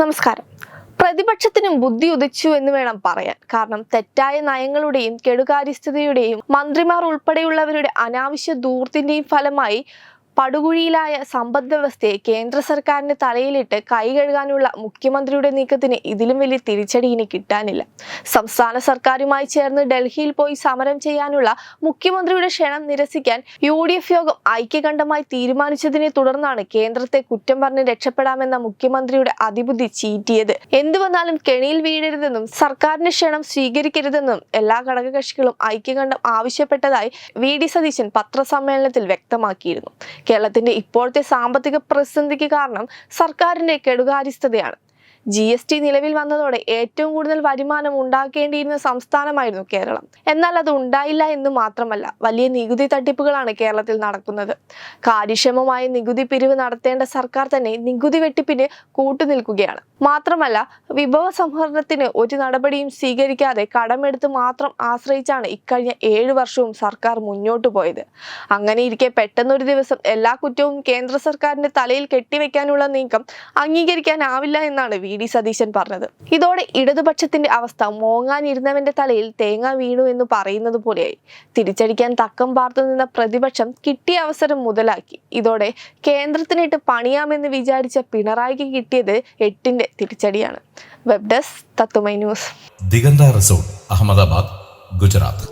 നമസ്കാരം. പ്രതിപക്ഷത്തിനും ബുദ്ധി ഉദിച്ചു എന്ന് വേണം പറയാൻ. കാരണം തെറ്റായ നയങ്ങളുടെയും കെടുകാര്യസ്ഥതയുടെയും മന്ത്രിമാർ ഉൾപ്പെടെയുള്ളവരുടെ അനാവശ്യ ദൂർത്തിന്റെയും ഫലമായി പടുകുഴിയിലായ സമ്പദ് വ്യവസ്ഥയെ കേന്ദ്ര സർക്കാരിന് തലയിലിട്ട് കൈ കഴുകാനുള്ള മുഖ്യമന്ത്രിയുടെ നീക്കത്തിന് ഇതിലും വലിയ തിരിച്ചടി ഇനി കിട്ടാനില്ല. സംസ്ഥാന സർക്കാരുമായി ചേർന്ന് ഡൽഹിയിൽ പോയി സമരം ചെയ്യാനുള്ള മുഖ്യമന്ത്രിയുടെ ക്ഷണം നിരസിക്കാൻ യു ഡി എഫ് യോഗം ഐക്യകണ്ഠമായി തീരുമാനിച്ചതിനെ തുടർന്നാണ് കേന്ദ്രത്തെ കുറ്റം പറഞ്ഞ് രക്ഷപ്പെടാമെന്ന മുഖ്യമന്ത്രിയുടെ അതിബുദ്ധി ചീറ്റിയത്. എന്തു വന്നാലും കെണിയിൽ വീഴരുതെന്നും സർക്കാരിന്റെ ക്ഷണം സ്വീകരിക്കരുതെന്നും എല്ലാ ഘടകകക്ഷികളും ഐക്യകണ്ഠം ആവശ്യപ്പെട്ടതായി വി ഡി സതീശൻ പത്രസമ്മേളനത്തിൽ വ്യക്തമാക്കിയിരുന്നു. കേരളത്തിന്റെ ഇപ്പോഴത്തെ സാമ്പത്തിക പ്രതിസന്ധിക്ക് കാരണം സർക്കാരിന്റെ കെടുകാര്യസ്ഥതയാണ്. ജി എസ് ടി നിലവിൽ വന്നതോടെ ഏറ്റവും കൂടുതൽ വരുമാനം ഉണ്ടാക്കേണ്ടിയിരുന്ന സംസ്ഥാനമായിരുന്നു കേരളം. എന്നാൽ അത് ഉണ്ടായില്ല എന്ന് മാത്രമല്ല വലിയ നികുതി തട്ടിപ്പുകളാണ് കേരളത്തിൽ നടക്കുന്നത്. കാര്യക്ഷമമായ നികുതി പിരിവ് നടത്തേണ്ട സർക്കാർ തന്നെ നികുതി വെട്ടിപ്പിന് കൂട്ടുനിൽക്കുകയാണ് മാത്രമല്ല വിഭവ സംഭരണത്തിന് ഒരു നടപടിയും സ്വീകരിക്കാതെ കടമെടുത്ത് മാത്രം ആശ്രയിച്ചാണ് ഇക്കഴിഞ്ഞ ഏഴു വർഷവും സർക്കാർ മുന്നോട്ടു പോയത്. അങ്ങനെ ഇരിക്കെ പെട്ടെന്നൊരു ദിവസം എല്ലാ കുറ്റവും കേന്ദ്ര സർക്കാരിന്റെ തലയിൽ കെട്ടിവെക്കാനുള്ള നീക്കം അംഗീകരിക്കാനാവില്ല എന്നാണ് വി ഡി സതീശൻ പറഞ്ഞത്. ഇതോടെ ഇടതുപക്ഷത്തിന്റെ അവസ്ഥ മോങ്ങാനിരുന്നവന്റെ തലയിൽ തേങ്ങ വീണു എന്ന് പറയുന്നത് പോലെയായി. തിരിച്ചടിക്കാൻ തക്കം പാർത്തു നിന്ന പ്രതിപക്ഷം കിട്ടിയ അവസരം മുതലാക്കി. ഇതോടെ കേന്ദ്രത്തിനിട്ട് പണിയാമെന്ന് വിചാരിച്ച പിണറായിക്ക് കിട്ടിയത് എട്ടിന്റെ തിരിച്ചടിയാണ്. വെബ് ഡെസ്ക് തത്തുമൈ ന്യൂസ്. ദിഗന്ത റിസോർട്ട് അഹമ്മദാബാദ് ഗുജറാത്ത്.